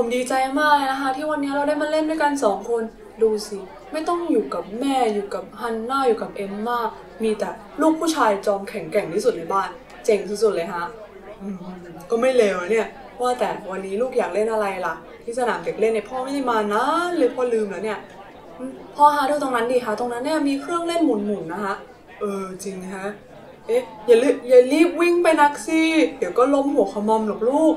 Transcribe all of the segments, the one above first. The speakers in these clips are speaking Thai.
ผมดีใจมากเลยนะคะ ที่วันนี้เราได้มาเล่นด้วยกันสองคน ดูสิ ไม่ต้องอยู่กับแม่อยู่กับฮันน่าอยู่กับเอมมามีแต่ลูกผู้ชายจอมแข็งแกร่งที่สุดในบ้าน เจ๋งสุดๆเลยฮะอืมก็ไม่เลวนะเนี่ยว่าแต่วันนี้ลูกอยากเล่นอะไรล่ะ ที่สนามเด็กเล่นเนี่ยพ่อไม่ได้มานะเลยพ่อลืมแล้วเนี่ยพ่อฮะดูตรงนั้นดิคะตรงนั้นเนี่ยมีเครื่องเล่นหมุนๆนะคะเออจริงฮะเอ๊ะอย่ารีบอย่ารีบวิ่งไปนักสิเดี๋ยวก็ล้มหัวขมอมหรอกลูก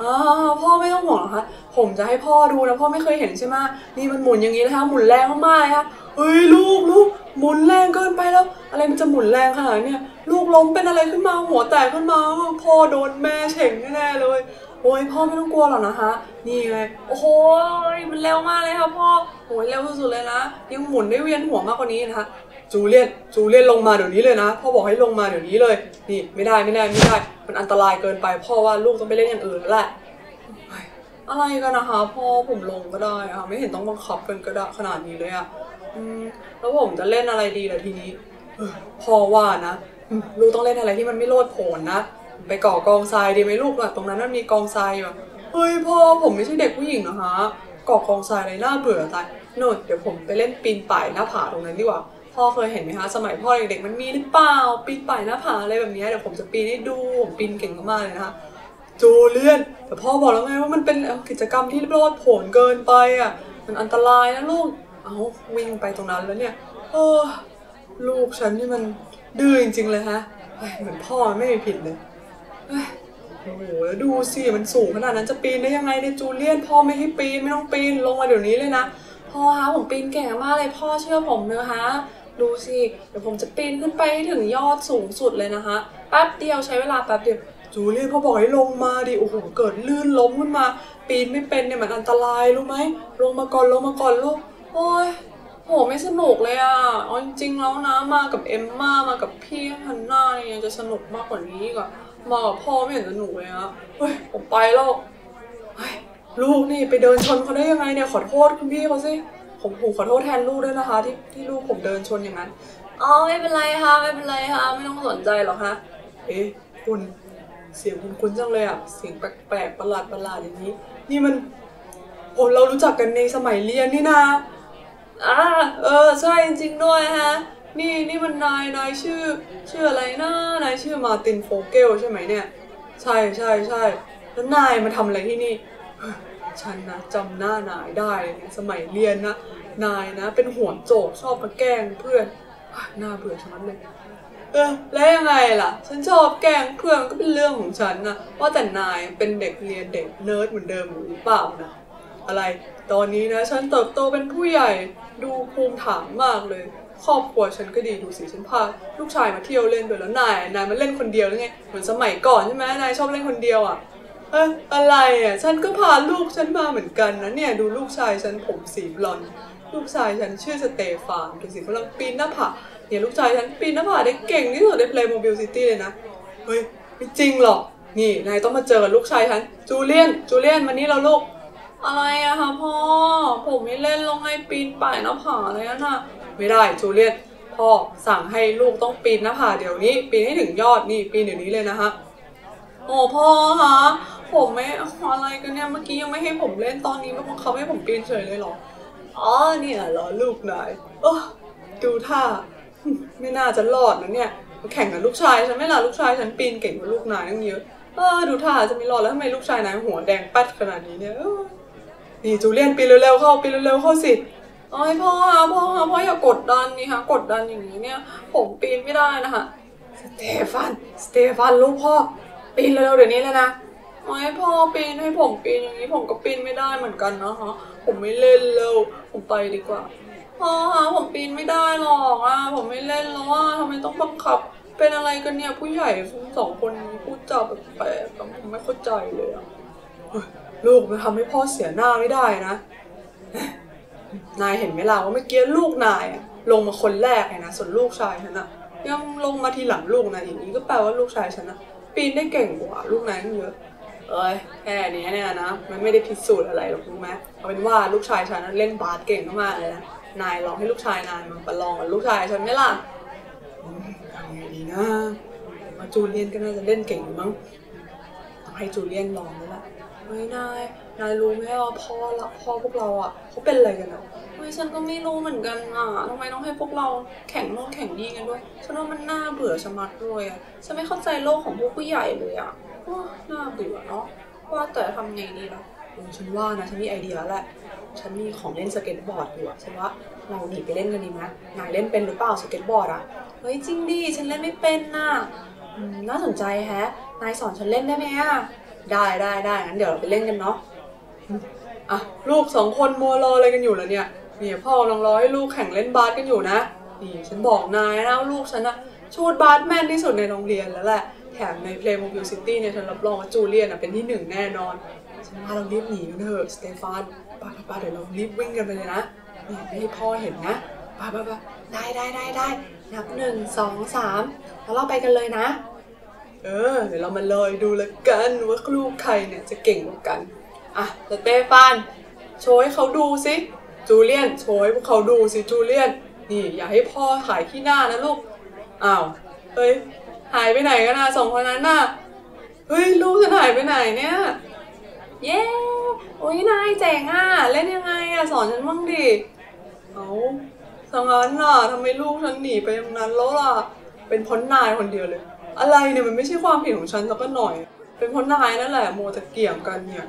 อ่าพ่อไม่ต้องห่วงหรอกคะผมจะให้พ่อดูนะพ่อไม่เคยเห็นใช่ไหมนี่มันหมุนอย่างนี้นะคะหมุนแรงมากๆเลยค่ะเฮ้ยลูกลูกหมุนแรงเกินไปแล้ว อะไรมันจะหมุนแรงขนาดนี้ลูกล้มเป็นอะไรขึ้นมาหัวแตกขึ้นมาพ่อโดนแม่เฉ่งแน่เลยโอ้ยพ่อไม่ต้องกลัวหรอกนะคะ นี่ไงโอ้โหมันเร็วมากเลยค่ะพ่อโอ้ยเร็วสุดๆเลยนะยังหมุนได้เวียนหัวมากกว่านี้นะคะ จูเลียนจูเลียนลงมาเดี๋ยวนี้เลยนะพ่อบอกให้ลงมาเดี๋ยวนี้เลย นี่ไม่ได้ไม่ได้ไม่ได้มันอันตรายเกินไปพ่อว่าลูกต้องไปเล่นอย่างอื่นแล้วแหละอะไรกันนะคะพ่อผมลงก็ได้อะไม่เห็นต้องบังคับกันก็ได้ขนาดนี้เลยอะแล้วผมจะเล่นอะไรดีล่ะทีนี้เออพ่อว่านะลูกต้องเล่นอะไรที่มันไม่โลดโผนนะไปก่อกองทรายดีไหมลูกอะตรงนั้นมันมีกองทรายอยู่เฮ้ยพ่อผมไม่ใช่เด็กผู้หญิงนะคะก่อกองทรายอะไรน่าเบื่อตายโน่นเดี๋ยวผมไปเล่นปีนป่ายหน้าผาตรงนั้นดีกว่า พ่อเคยเห็นไหมคะสมัยพ่อเด็กๆมันมีหรือเปล่าปีนป่ายหน้าผาอะไรแบบนี้เดี๋ยวผมจะปีนให้ดูผมปีนเก่งมากๆเลยนะคะจูเลียนแต่พ่อบอกแล้วไงว่ามันเป็นกิจกรรมที่โลดโผนเกินไปอะมันอันตรายนะลูกเอาวิ่งไปตรงนั้นแล้วเนี่ยเออลูกฉันนี่มันดื้อจริงๆเลยฮะเหมือนพ่อไม่มีผิดเลยเฮ้ยโอ้โหแล้วดูสิมันสูงขนาดนั้นจะปีนได้ยังไงเนี่ยจูเลียนพ่อไม่ให้ปีนไม่ต้องปีนลงมาเดี๋ยวนี้เลยนะพ่อคะผมปีนเก่งมากเลยพ่อเชื่อผมนะคะ ดูสิเดี๋ยวผมจะปีนขึ้นไปให้ถึงยอดสูงสุดเลยนะคะแป๊บเดียวใช้เวลาแป๊บเดียวจูเลียนพ่อบอกให้ลงมาดิโอ้โหเกิดลื่นล้มขึ้นมา ปีนไม่เป็นเนี่ยมันอันตรายรู้ไหมลงมาก่อนลงมาก่อนลูกโอ้ยโหไม่สนุกเลยอะเอาจริงๆแล้วนะมากับเอมมามากับพี่ฮันน่าเนี่ยยังจะสนุกมากกว่านี้อีกอะมากับพ่อไม่เห็นสนุกเลยอะเฮ้ยผมไปแล้วเฮ้ยลูกนี่ไปเดินชนเขาได้ยังไงเนี่ยขอโทษคุณพี่เขาสิ ผมผมขอโทษแทนลูกด้วยนะคะ ที่ที่ลูกผมเดินชนอย่างนั้น อ๋อไม่เป็นไรค่ะไม่เป็นไรค่ะไม่ต้องสนใจหรอกค่ะเอ๊ะคุณเสียงคุณคุ้นจังเลยอะเสียงแปลกๆประหลาดประหลาดอย่างนี้ นี่มันผมเรารู้จักกันในสมัยเรียนนี่นาอ่าเออใช่จริงๆด้วยฮะ นี่นี่มันนายนายชื่อ ชื่ออะไรนะนายชื่อมาร์ตินโฟเกลใช่ไหมเนี่ย ใช่ใช่ใช่แล้วนายมาทำอะไรที่นี่ฉันนะจำหน้านายได้เลยเนี่ยสมัยเรียนนะ นายนะ เป็นหัวโจกชอบมาแกล้งเพื่อนอน่าเบื่อชะมัดเลยเออแล้วยังไงล่ะ ฉันชอบแกล้งเพื่อนก็เป็นเรื่องของฉันนะว่าแต่นายเป็นเด็กเรียนเด็กเนิร์ดเหมือนเดิมหรือเปล่านะอะไร ตอนนี้นะ ฉันเติบโตเป็นผู้ใหญ่ดูภูมิฐานมากเลย ครอบครัวฉันก็ดีดูสิฉันพาลูกชายมาเที่ยวเล่นด้วยแล้วนายนายมาเล่นคนเดียวหรือไงเหมือนสมัยก่อนใช่ไหมนายชอบเล่นคนเดียวอะเอออะไรอะฉันก็พาลูกฉันมาเหมือนกันนะเนี่ยดูลูกชายฉันผมสีบลอนด ลูกชายฉันชื่อสเตฟานดูสิกำลังปีนหน้าผาเนี่ยลูกชายฉันปีนหน้าผาได้เก่งที่สุดใน Playmobil City เลยนะ เฮ้ย ไม่จริงหรอก นี่ นายต้องมาเจอกับลูกชายฉัน จูเลียน จูเลียนมานี่เราลูก อะไรอะคะพ่อ ผมไม่เล่นลงให้ปีนป่ายหน้าผาเลยนะไม่ได้จูเลียน พ่อสั่งให้ลูกต้องปีนหน้าผาเดี๋ยวนี้ ปีนให้ถึงยอดนี่ ปีนเดี๋ยวนี้เลยนะฮะ โอ้พ่อคะผมไม่อะไรกันเนี่ย เมื่อกี้ยังไม่ให้ผมเล่นตอนนี้มันบังคับให้ผมปีนเฉยเลยเหรอ อ๋อเนี่ยหรอลูกนายโอ้ดูท่าไม่น่าจะรอดนะเนี่ยแข่งกับลูกชายฉันไม่ล่ะลูกชายฉันปีนเก่งกว่าลูกนายตั้งเยอะเออดูท่าจะไม่รอดแล้วทำไมลูกชายนายหัวแดงปัดขนาดนี้เนี่ยนี่จูเลียนปีนเร็วๆเข้าปีนเร็วๆเข้าสิโอ้ยพ่อคะพ่อคะพ่ออย่ากดดันนี่คะกดดันอย่างนี้เนี่ย ผมปีนไม่ได้นะคะสเตฟานสเตฟานลูกพ่อปีนเร็วๆเดี๋ยวนี้เลยนะ โอ้พ่อปีนให้ผมปีนอย่างนี้ผมก็ปีนไม่ได้เหมือนกันนะคะผมไม่เล่นแล้วผมไปดีกว่าพ่อคะผมปีนไม่ได้หรอกอะผมไม่เล่นแล้วอะทำไมต้องบังคับ เป็นอะไรกันเนี่ยผู้ใหญ่สองคนนี้พูดจาแปลกๆผมไม่เข้าใจเลยอะลูกมันทำให้พ่อเสียหน้าไม่ได้นะ นายเห็นไหมล่ะว่าเมื่อกี้ลูกนายลงมาคนแรกเลยนะส่วนลูกชายฉันอะยังลงมาทีหลังลูกนายอย่างนี้ก็แปลว่าลูกชายฉันอะปีนได้เก่งกว่าลูกนายเยอะ เอ้ยแค่นี้เนี่ยนะมันไม่ได้พิสูจน์อะไรหรอกรู้ไหมเอาเป็นว่าลูกชายฉันเล่นบาสเก่งมากเลยนะนายลองให้ลูกชายนายมาประลองกับลูกชายฉันไหมล่ะอืมทำไงดีนะมาจูเลียนก็น่าจะเล่นเก่งอยู่มั้งให้จูเลียนลองแล้วล่ะเฮ้ยนายนายรู้ไหมว่าพ่อละพ่อพวกเราอะเขาเป็นอะไรกันอะเฮ้ยฉันก็ไม่รู้เหมือนกันอะทำไมต้องให้พวกเราแข่งโน่นแข่งนี่กันด้วยฉันว่ามันน่าเบื่อชะมัดเลยอะฉันไม่เข้าใจโลกของพวกผู้ใหญ่เลยอะ น่าเบื่อเนาะว่าแต่ทำไงดีล่ะฉันว่านะฉันมีไอเดียแล้วแหละ ฉันมีของเล่นสเก็ตบอร์ดอยู่อะฉันว่าเราหนีไปเล่นกันดีไหมนายเล่นเป็นหรือเปล่าสเก็ตบอร์ดอะเฮ้ยจริงดิฉันเล่นไม่เป็นน่ะอืมน่าสนใจแฮะ นายสอนฉันเล่นได้ไหมอะได้ได้ได้งั้นเดี๋ยวเราไปเล่นกันเนาะอะลูกสองคนมัวรออะไรกันอยู่ล่ะเนี่ยเนี่ยพ่อกำลังรอให้ลูกแข่งเล่นบาสกันอยู่นะ นี่ฉันบอกนายนะว่าลูกฉันอะชูดบาสแม่นที่สุดในโรงเรียนแล้วแหละ แถมใน Playmobil City เนี่ยฉันรับรองว่าจูเลียนเป็นที่หนึ่งแน่นอนฉันว่าเรารีบหนีกันเถอะสเตฟานป้าป้าป้าเดี๋ยวเรารีบวิ่งกันไปเลยนะนี่ไม่ให้พ่อเห็นนะป้าป้าป้าได้ได้ได้ได้นับหนึ่งสองสามแล้วเราไปกันเลยนะ เออ เดี๋ยวเรามาเลยดูละกันว่าลูกใครเนี่ยจะเก่งกว่ากันอะสเตฟานโชว์ให้เขาดูสิจูเลียนโชว์ให้พวกเขาดูสิจูเลียนนี่อย่าให้พ่อขายขี้หน้านะลูกอ้าวเฮ้ย หายไปไหนกันนะสองคนนั้นน่ะเฮ้ยลูกฉันหายไปไหนเนี่ยเย้โอ้ยนายเจ๋งอะเล่นยังไงอะสอนฉันบ้างดิเอาทางนั้นน่ะทำไมลูกฉันหนีไปอย่างนั้นแล้วล่ะเป็นเพราะนายคนเดียวเลย อะไรเนี่ยมันไม่ใช่ความผิดของฉันสักหน่อย เป็นเพราะนายนั่นแหละโมจะเกี่ยงกันเนี่ย